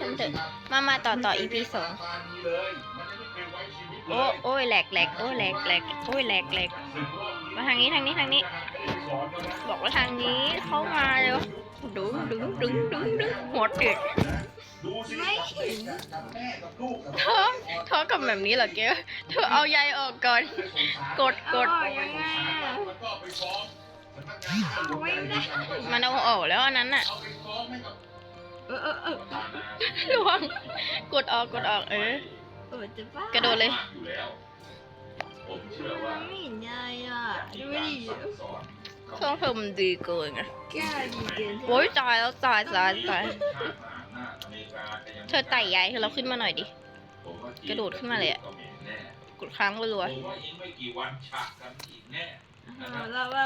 ฉันเถอะมามาต่อต่อ EP สองโอ้โอ้ยแหลกแหลกโอ้ยแหลกแหลกโอ้ยแหลกแหลกมาทางนี้ทางนี้ทางนี้ บอกว่าทางนี้เข้ามาเร็วดึงดึงดึงดึงดึงหัวเดือดไม่เธอเธอกับแบบนี้เหรอเกลเธอเอาใยออกก่อน กดกดเอาออกยังไงอะเอาไม่ได้มันเอาออกแล้วอันนั้นน่ะ เออเออเออระวังกดออกกดออกเออ เออจะบ้ากระโดดเลย ผมเชื่อว่าไม่เห็นยายอะดูดิเครื่องเธอมันดีเกินไงแก้ดีเกินโอ้ยตายแล้วตายตายตายเธอไต่ใยเธอเราขึ้นมาหน่อยดิ กระโดดขึ้นมาเลยอะกดค้างรัวผมว่าอีกไม่กี่วันฉากกันอีกแน่เราเรา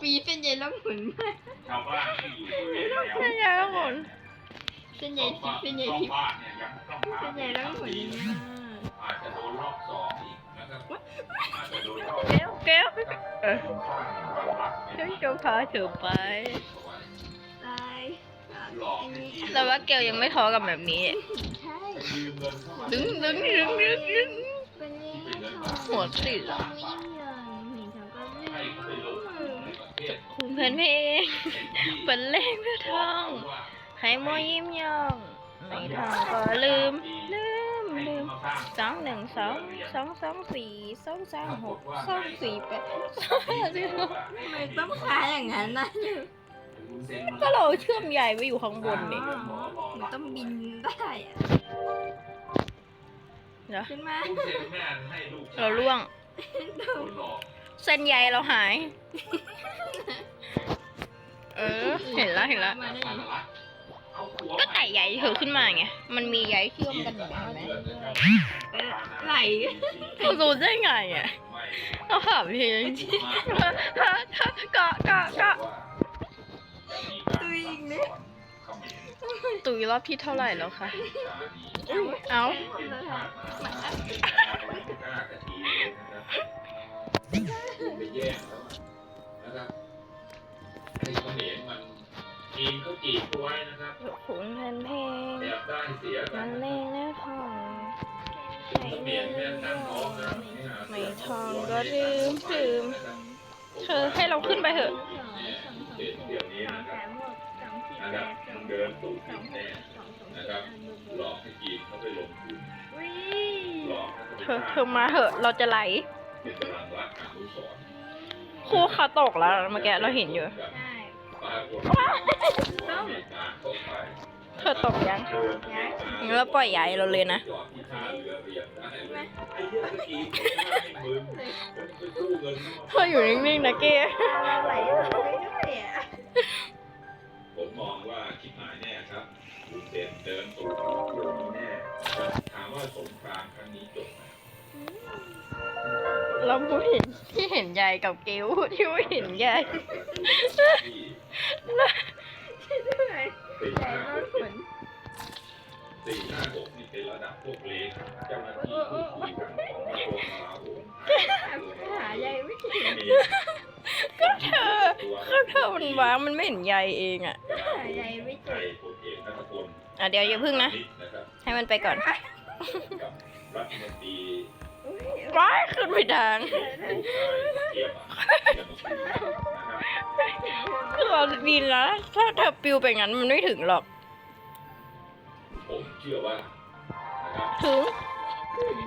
ปีเส้นใยแล้วหมุนมากชาวบ้านที่อยู่บริเวณแนวๆใช่แล้วหมด เส้นใยทิพย์เส้นใยทิพย์บ้านเนี่ยยังต้องหาเส้นใยแล้วหมุนมากอาจจะโดนรอบสองอีกนะครับอาจจะโดนรอบเกลเกลเออสร้างความรักฉันจะพาเธอไปตายหลอกอันนี้แต่ว่าเกลยังไม่ท้อกับแบบนี้ใช่ยืมเงินเข้ามาดึงดึงดึงดึงดึงเป็นยังไงหัวติดไม่ยังเห็นเขาก็เล่ให้นเขาไปลงทุนในประเทศคุณเพนเพลงเป็นเลขเพื่อทอง ให้มัวยิ้มย่องไม่ทองก็ลืม ลืมลืมสองหนึ่งสองสองสองสี่สองสามหกสองสี่แปดสองห้าสิบหกทำไมต้องค้าอย่างนั้นนะก็เราเชื่อมใยไว้อยู่ข้างบนนี่มันต้องบินได้อะเดี๋ยวขึ้นมาเซ็นแม่ให้ลูกเราล่วงเส้นใยเราหาย เออ เห็นแล้วเห็นแล้ว ก็ไต่ใยเธอขึ้นมาไง มันมีใยเชื่อมกันอยู่เห็นไหมเออไหลเรารู้ได้ไงอะเราถามพี่ก็ก็ก็ตัวอีกเนี่ยตุยรอบที่เท่าไหร่แล้วคะ เอาไปแย่งแล้ว จีนเขาจีบตัวไว้นะครับขุนเพนเพลงแอบได้เสียกัมันนเล่งแล้วทองเขมรแม่ตั้งท้องนะไม่ทองก็ลืมลืมเธอให้เราขึ้นไปเถอะเดี๋ยวนี้นะครับนะครับมันเดินตู่ติดแน่นะครับหลอกให้จีนเขาไปลงทุนหลอกให้เธเขาอไปเธอมาเหอะเราจะไหลเป็นกำลังรักอนุสรณ์ครูเขาตกแล้วเมื่อกี้เราเห็นอยู่ เมริกาเข้าไปเธอตกยังเชิญอเมริกางั้นเราปล่อยใหญ่เราเลยนะจอดที่ท่าเรือเรียบได้เลยไอ้เหี้ยเมื่อกี้ผมไม่ให้มึงผมไปกู้เงินเธออยู่นิ่งๆนะเก้ไหลเลยด้วยอะผมมองว่าคิดหมายแน่ครับคุณเด่นเดินสู่เรื่องนี้แน่ถามว่าสงครามครั้งนี้จบไหมเราพูดเห็นที่เห็นยายกับเกลที่ไม่เห็นยาย ที่ด้วยสี่ไหลห้าแล้วหกหมุนสี่ห้าหกนี่เป็นระดับพวกเลขาเจ้าหน้าที่ผู้คุยกันของกระทรวงกลาโหมหายายไม่ถึงก็เธอก็เธอมันว้างมันไม่เห็นยายเองอะหายายไม่ใจถึงพลเอกนัทพลอะเดี๋ยวอย่าพึ่งนะนะครับให้มันไปก่อนกับรัฐมนตรีอุ้ยว้ายขึ้นไปทาง ลูกชายเกียบอะเกียบมาคุยนะครับคือเราดีนะถ้าเธอปิวไปงั้นมันไม่ถึงหรอก ผมเชื่อว่านะครับถึง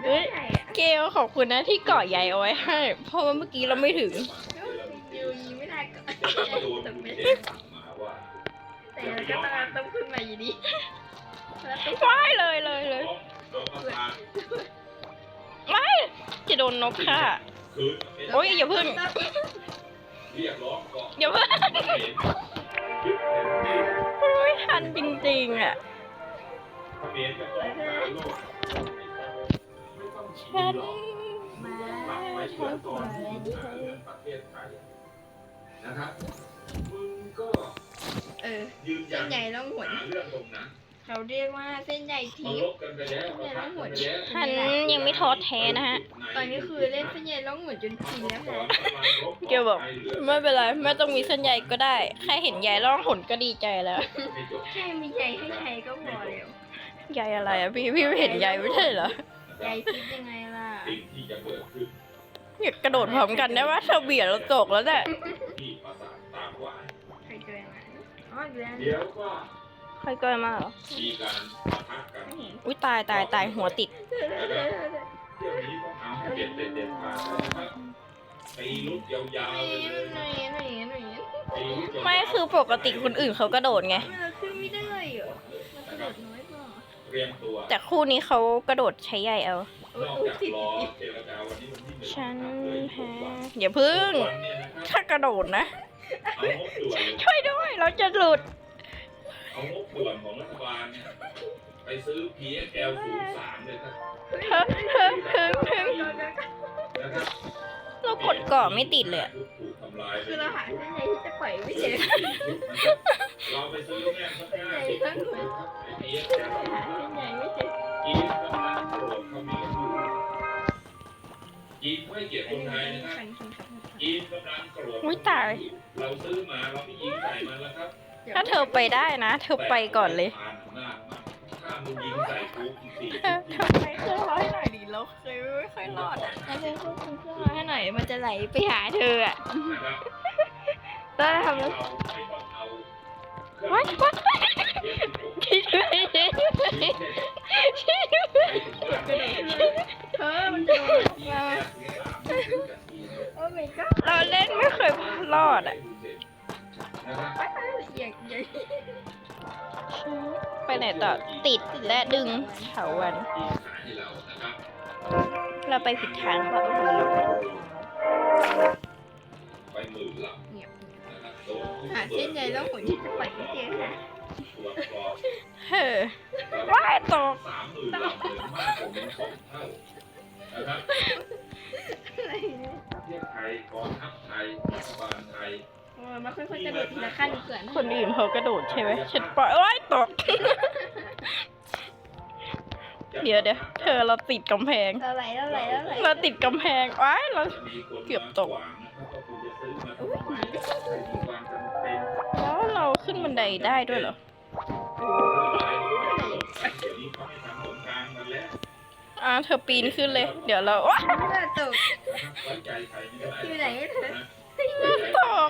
เฮ้ยใช่อะเกลขอบคุณนะที่เกาะใยเอาไว้ให้ เพราะว่าเมื่อกี้เราไม่ถึงยูยีไม่ได้ก็จะโดนตกคุณไม่เด่นสั่งมาว่าแต่เราก็ต้องต้องขึ้นมาอยู่ดีแล้วต้องว้ายเลยเลยเลยเราประทานไม่ จะโดนนกค่ะ คืนเป็นโอ้ยอย่าพึ่ง เรียกร้องก่อนอย่าพึ่งเห็นยึดแผ่นดินไม่ทันจริงๆอะเขมรจะออกมาโลกไม่ต้องชี้ฉันหรอกมาหลักไว้ชเพื่อนนก่อนอะไรมึงดีหาเรื่องประเทศไทยนะครับมึงก็เออยืนยัเส้นนใหญ่แล้วหมุนหาเรื่องตรงนั้นเขาเรียกว่าเส้นใหญ่มาทิลพบกันไปแล้วมาทักกันไปแล้วฉันยังไม่ท้อแท้นะฮะ ตอนนี้คือเล่นเส้นใหญ่ล่องหมุนจนชินแล้วค่ะเกียวบอกไม่เป็นไรไม่ต้องมีเส้นใยก็ได้ แค่เห็นยายร้องหนก็ดีใจแล้วแค่มีใหญ่ให้ใช้ก็พอแล้วยายอะไรอะพี่พี่ไม่เห็นยายไม่ใช่เหรอใหญ่ทิพย์ยังไงล่ะสิ่งที่จะเกิดขึ้นอยากกระโดดพร้อมกันได้ว่าเธอเบียดเราตกแล้วเนี่ยที่ปราสาทตามหวานใครเจอยังไงอ๋อเดือนเดี๋ยวก็ค่อยเกินมาเหรอมีการปะทะกันอุ้ยตายตายตายหัวติด เที่ยวนี้ต้องเอาให้เด็ดเด็ดเด็ดขาดนะครับตีลุกยาวๆไปเลยหน่อยหน่อยหน่อยตีลุกยาวๆไม่คือปกติคนอื่นเขากระโดดไงมันขึ้นไม่ได้เหรอมันกระโดดน้อยกว่าเตรียมตัวแต่คู่นี้เขากระโดดใช้ใยเอา นอกจากรอเจรจาวันนี้วันที่หนึ่งฉันนะครับเหลืออีกหกแพ้วันอย่าพึ่ง วันเนี่ยนะครับถ้ากระโดดนะ เอางบด่วนเลยช่วยด้วย เราจะหลุด เอางบด่วนของรัฐบาลเนี่ย ไปซื้อ PSL 03เลยครับเธอเธอเธอเธอนะครับเรากดเกาะไม่ติดเลยอะถูกทำลายไปคือเราหาเส้นใหญ่ที่จะปล่อยไม่เจอเราไปซื้อแม่สักห้าสิบชุดนะครับไอ้ PSL หาเส้นใหญ่ไม่เจอจีนกำลังโกรธเขามีกันอยู่จีนไม่เกลียดคนไทยนะครับจีนกำลังโกรธอุ๊ยตาย เราซื้อมาเราไม่ยิงใส่มันแล้วครับถ้าเธอไปได้นะ เธอไปก่อนเลย มึงยิงใส่กูอีกสี่เธอเธอไปเครื่องร้อยหน่อยดิเราเคยไม่ค่อยรอดอะแล้วเธอควบคุมเครื่องร้อยให้หน่อย มันจะไหลไปหาเธออะนะครับต้องทำเราแล้วไม่ต้องเอาเครื่องว้ายบินว้ายเจ็ตสิบหกช่วยด้วยช่วยด้วยช่วยด้วยเธอมันจะโดดมาโอ้ my god เราเล่นไม่เคยรอดอะอยากอยากไป ไหนต่อติดและดึงเถาวัน เราไปผิดทางเปล่าไปหมื่นลเงียบำนะครับโดนหาเส้นใหญ่แล้วหมุนที่จะปล่อยไม่เจอค่ะตรวจสอบเฮ้อว้ายตกสามหมื่นลำเลยมากกว่าเป็นสองเท่านะครับอะไรเนี่ยประเทศไทยกองทัพไทยรัฐบาลไทยโอ้ มาค่อยๆกระโดดทีละขั้นเกินคนอื่นเขากระโดดใช่ไหมฉันปล่อยว้ายตก เดี๋ยวเดี๋ยวเธอเราติดกำแพง เราไหลเราไหลเราไหลเราติดกำแพงว้ายเรามีคนเกือบตกมาขวางนะครับก็คงจะซื้อมาถวายให้มีความจำเป็นแล้วเราขึ้นบันไดได้ด้วยเหรอเดี๋ยวนี้เขาไม่ทำหนทางกันแล้วอ่าเธอปีนขึ้นเลย เดี๋ยวเราว้ายไม่ได้ตกไว้ใจใครไม่ได้อยู่ไหนเธอต ก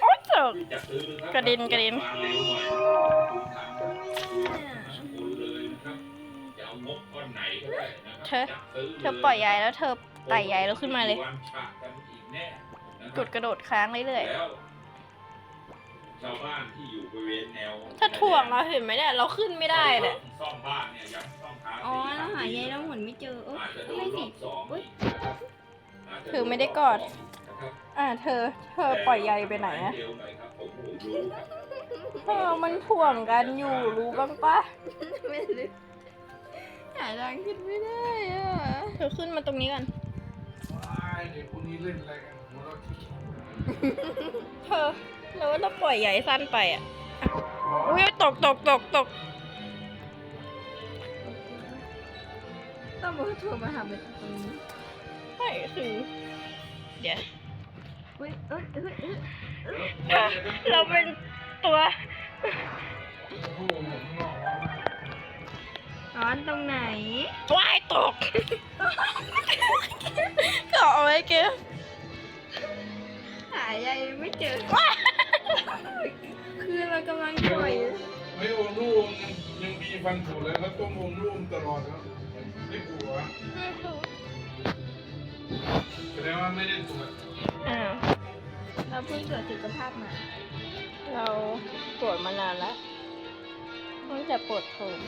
โอ๊ยตกจะซื้อนะครับกระเด็นกระเด็นวางเร็วหน่อยคุณทำคุณเลยนะครับจะเอางบก้อนไหนก็ได้นะครับจับซื้เธอปล่อยยายแล้วเธอไต่ยายเราขึ้นมาเลยวันฉะกันอีกแน่นะครับกดกระโดดค้างเรื่อยแล้วชาวบ้านที่อยู่บริเวณแนวๆถ้าถ่วงเราเห็นไหมเนี่ยเราขึ้นไม่ได้เนี่ยซ่อมบ้านเนี่ยยังต้องทาอ๋อสีเราหายายแล้วหมุนไม่เจอเอออาจจะโดไม่นรสิอบสองอุ๊ยนะครับาจจะเธอไม่ได้กอดนะ ครับอ่าเธอ เธอปล่อยยายไปไหนอะเร็วหน่อยครับผมผมรู้ครับเธอมันถ่วงกันอยู่รู้บ้างปะไม่รู้หาทางขึ้นไม่ได้อะเธอขึ้นมาตรงนี้กันว้ายเด็กพวกนี้เล่นอะไรกันหัวเราะที่เธอแล้วเราปล่อยยายสั้นไปอะอะอุ้ยตกตกตกตกต้องบอกว่าโทรมาหาเป็นตรงนี้ไม่คือเดี๋ยว อุ้ยเอ้ยเอ้ยเอ้ยเธอเราเป็นตัว ร้อนตรงไหนว้ายตกเกาะเอาไว้เกลหายายไม่เจอ คือเรากำลังปล่อยไม่โอมลูกยังยังมีฟันผุเลยแล้วต้มโอมลูกตลอดแล้วไม่กลัวแสดงว่าไม่ได้ตรวจ อ้าว เราเพิ่งตรวจสุขภาพมา เราปวดมานานแล้วตั้งแต่ปวดท้อง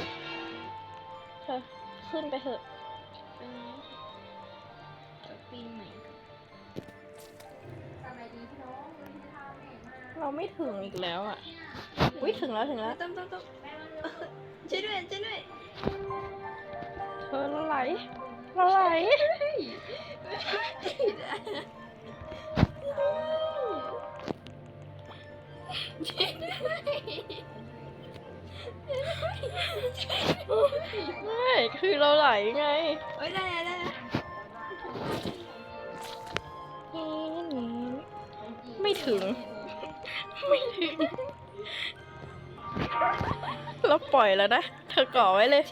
เธอขึ้นไปเถอะเป็นจะปีนใหม่สบายดีพี่น้องวันนี้ทำเหนื่อยมากเราไม่ถึงอีกแล้วอะอุ้ยถึงแล้วถึงแล้วต้องต้องต้องช่วยด้วยช่วยด้วยเธอเราไหลเราไหล ไม่คือเราไหลไง เอ้ยได้แล้วได้แล้วไม่ถึง ไม่ถึง เราปล่อยแล้วนะ เธอก่อไว้เลย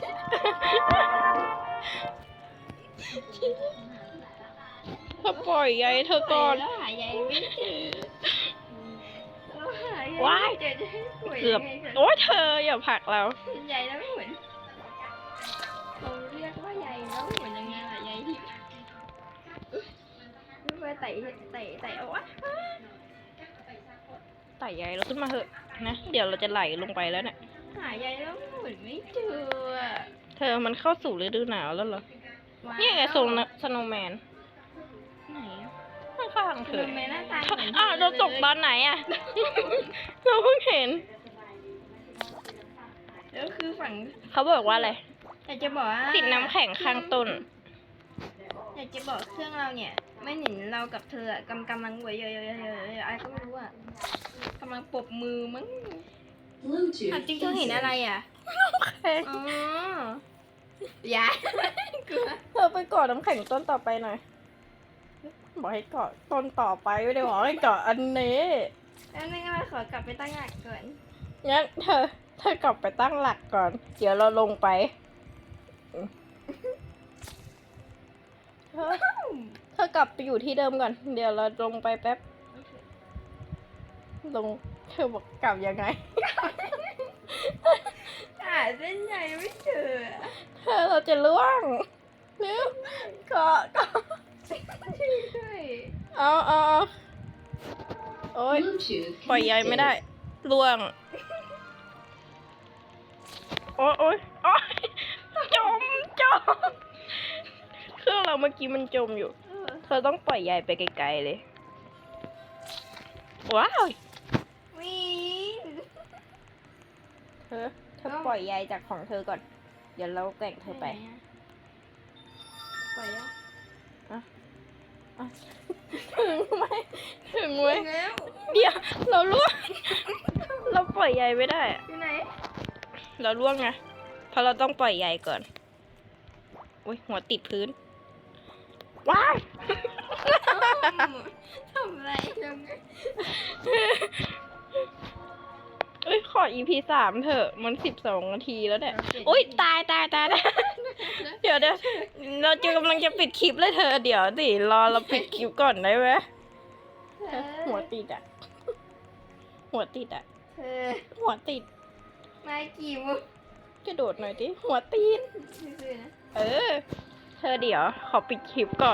เธอปล่อยใยเธอก่อน แล้วหายใยไม่ ว้ายไม่เจอจะให้ป่วยเกือบยังไงโอ้ยเธออย่าผลักเราใยแล้วไม่เหมือนเขาเรียกว่าใยแล้วเหมือนยังไงล่ะใยที่ไม่ไปไต่ไต่ไต่เอาวะไต่ใยเราขึ้นมาเถอะนะเดี๋ยวเราจะไหลลงไปแล้วเนี่ยหายใยแล้วเหมือนไม่เจออะเธอมันเข้าสู่ฤดูหนาวแล้วเหรอว้าวเนี่ยไงทรงสโนว์แมนไหนอะข้างๆเธอทำไมหน้าตาเหมือนอ้าวเราตกตอนไหนอะ เราเพิ่งเห็น แล้วคือฝั่งเขาบอกว่าอะไร อยากจะบอกว่าติดน้ำแข็งข้างต้น อยากจะบอกเครื่องเราเนี่ย ไม่เห็นเรากับเธออะกำกำลังหวยเยอะๆๆๆอะไรก็ไม่รู้อะกำลังปรบมือมั้งอะจริงเธอเห็นอะไรอะอ๋อยายกลัวเธอไปเกาะน้ำแข็งต้นต่อไปหน่อย บอกให้เกาะต้นต่อไปไม่ได้บอกให้เกาะอันนี้แล้วนั่นก็มาขอกลับไปตั้งหลักก่อนงั้นเธอเธอกลับไปตั้งหลักก่อน เดี๋ยวเราลงไปเธอเธอกลับไปอยู่ที่เดิมก่อน เดี๋ยวเราลงไปแป๊บลงเธอบอกกลับยังไงหาเส้นใยไม่เจออะเธอเราจะล่วงเร็วเกาะเกาะ ช่วยเอาเอาเอาโอ๊ยปล่อยใยไม่ได้ล่วง โอ๊ยโอ๊ยโอ๊ยจมจมเครื่องเราเมื่อกี้มันจมอยู่เออเธอต้องปล่อยใยไปไกลๆเลย ว้าววิ่งเธอเธอปล่อยใยจากของเธอก่อน เดี๋ยวเราแกว่งเธอไปหนอะปล่ อยยังถึงไหมถึงไหมแล้วเดี๋ยวเราล่วง เราปล่อยใยไม่ได้อะอยู่ไหน เราล่วงไงเพราะเราต้องปล่อยใยก่อนอุ้ยหัวติดพื้น ว้ายทำอะไรทำไงเอ้ยขอ EP สามเถอะ มันสิบสองนาทีแล้วเนี่ย อุ้ยตายตายตายตายเดี๋ยวเดี๋ยวเราจะกำลังจะปิดคลิปเลยเธอ เดี๋ยวสิรอเราปิดคลิปก่อนได้ไหมหัวติดอะ หัวติดอะเธอหัวติดมากี่มุกกระโดดหน่อยดิหัวติดซื่อๆนะ เออ เธอเดี๋ยว ขอปิดคลิปก่อน